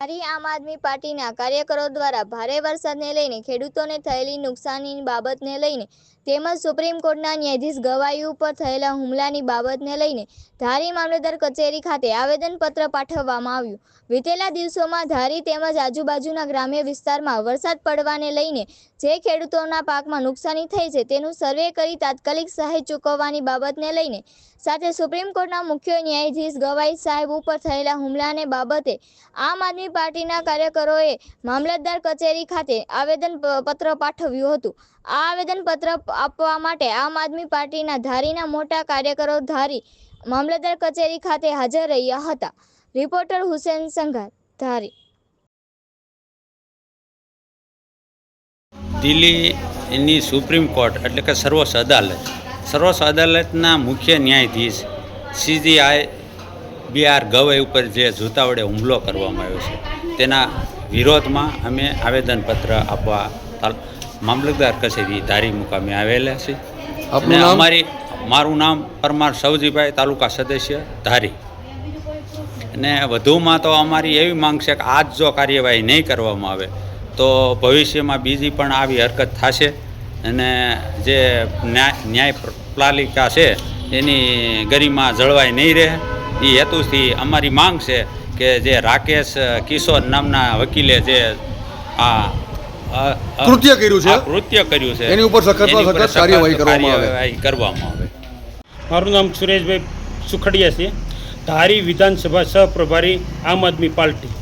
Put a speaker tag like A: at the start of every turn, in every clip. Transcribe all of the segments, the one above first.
A: ધારી આમ આદમી પાર્ટીના કાર્યકરો દ્વારા ભારે વરસાદને લઈને ખેડૂતોને થયેલી નુકસાનીની બાબતને લઈને તેમજ સુપ્રીમ કોર્ટના ન્યાયાધીશ ગવાઈ ઉપર થયેલા હુમલાની બાબતને લઈને ધારી મામલતદાર કચેરી ખાતે આવેદનપત્ર પાઠવવામાં આવ્યું. વીતેલા દિવસોમાં ધારી તેમજ આજુબાજુના ગ્રામ્ય વિસ્તારમાં વરસાદ પડવાને લઈને જે ખેડૂતોના પાકમાં નુકસાની થઈ છે તેનું સર્વે કરી તાત્કાલિક સહાય ચૂકવવાની બાબતને લઈને સાથે સુપ્રીમ કોર્ટના મુખ્ય ન્યાયાધીશ ગવાઈ સાહેબ ઉપર થયેલા હુમલાને બાબતે આમ આદમી પાર્ટીના કાર્યકરોએ મામલતદાર કચેરી ખાતે આવેદન પત્ર પાઠવ્યું હતું. આ આવેદનપત્ર આપવા માટે આમ આદમી પાર્ટીના ધારીના મોટા કાર્યકરો ધારી મામલતદાર કચેરી ખાતે હાજર રહ્યા હતા. રિપોર્ટર હુસેન સંઘાર ધારી.
B: દિલ્હીની સુપ્રીમ કોર્ટ એટલે કે સર્વોચ્ચ અદાલત. સર્વોચ્ચ અદાલતના મુખ્ય ન્યાયાધીશ સીજીઆઈ બી આર ગવઈ ઉપર જે જૂતા વડે હુમલો કરવામાં આવ્યો છે તેના વિરોધમાં અમે આવેદનપત્ર આપવા તાલ- મામલતદાર કચેરી ધારી મુકામે આવેલા છે અને અમારી મારું નામ પરમાર સવજીભાઈ તાલુકા સદસ્ય ધારી. અને વધુમાં તો અમારી એવી માંગ છે કે આજ જો કાર્યવાહી નહીં કરવામાં આવે તો ભવિષ્યમાં બીજી પણ આવી હરકત થશે. અને જે ન્યાય ન્યાય પાલિકા છે એની ગરિમા જળવાઈ નહીં રહે. એ હેતુથી અમારી માંગ છે કે જે રાકેશ કિશોર નામના વકીલે જે આ
C: કૃત્ય કર્યું છે?
B: કૃત્ય કર્યું છે.
C: એની ઉપર સખત કાર્યવાહી કરવામાં આવે.
B: કરવામાં આવે.
D: મારું નામ સુરેશભાઈ સુખડિયા છે. ધારી વિધાનસભા સહપ્રભારી આમ આદમી પાર્ટી.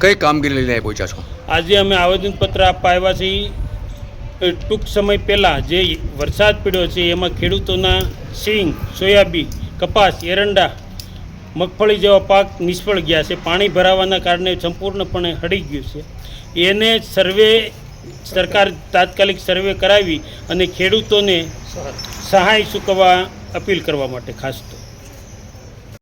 C: કઈ કામગીરી લઈને પહોંચ્યા છો?
D: આજે અમે આવેદનપત્ર આપવા આવ્યા છીએ. ટૂંક સમય પહેલાં જે વરસાદ પડ્યો છે એમાં ખેડૂતોના સિંગ સોયાબીન કપાસ એરંડા મગફળી જેવા પાક નિષ્ફળ ગયા છે. પાણી ભરાવાના કારણે સંપૂર્ણપણે હળી ગયું છે. એને સર્વે સરકાર તાત્કાલિક સર્વે કરાવી અને ખેડૂતોને સહાય ચૂકવવા અપીલ કરવા માટે ખાસ તો.